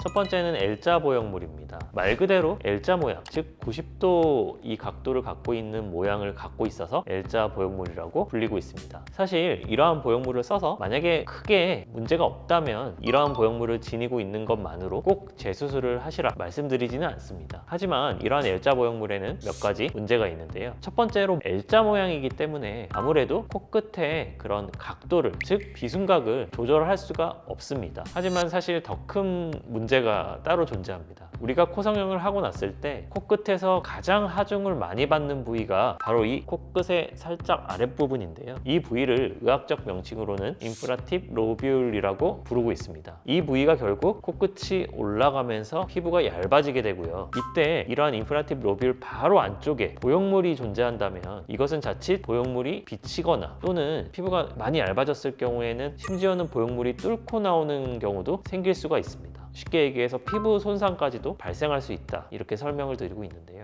첫 번째는 L자 보형물입니다. 말 그대로 L자 모양, 즉 90도 이 각도를 갖고 있는 모양을 갖고 있어서 L자 보형물이라고 불리고 있습니다. 사실 이러한 보형물을 써서 만약에 크게 문제가 없다면 이러한 보형물을 지니고 있는 것만으로 꼭 재수술을 하시라 말씀드리지는 않습니다. 하지만 이러한 L자 보형물에는 몇 가지 문제가 있는데요. 첫 번째로 L자 모양이기 때문에 아무래도 코끝에 그런 각도를 즉 비순각을 조절할 수가 없습니다. 하지만 사실 더 큰 문제 가 따로 존재합니다. 우리가 코 성형을 하고 났을 때 코끝에서 가장 하중을 많이 받는 부위가 바로 이 코끝의 살짝 아랫부분인데요. 이 부위를 의학적 명칭으로는 인프라팁 로뷸울이라고 부르고 있습니다. 이 부위가 결국 코끝이 올라가면서 피부가 얇아지게 되고요. 이때 이러한 인프라팁 로뷸울 바로 안쪽에 보형물이 존재한다면 이것은 자칫 보형물이 비치거나 또는 피부가 많이 얇아졌을 경우에는 심지어는 보형물이 뚫고 나오는 경우도 생길 수가 있습니다. 쉽게 얘기해서 피부 손상까지도 발생할 수 있다. 이렇게 설명을 드리고 있는데요.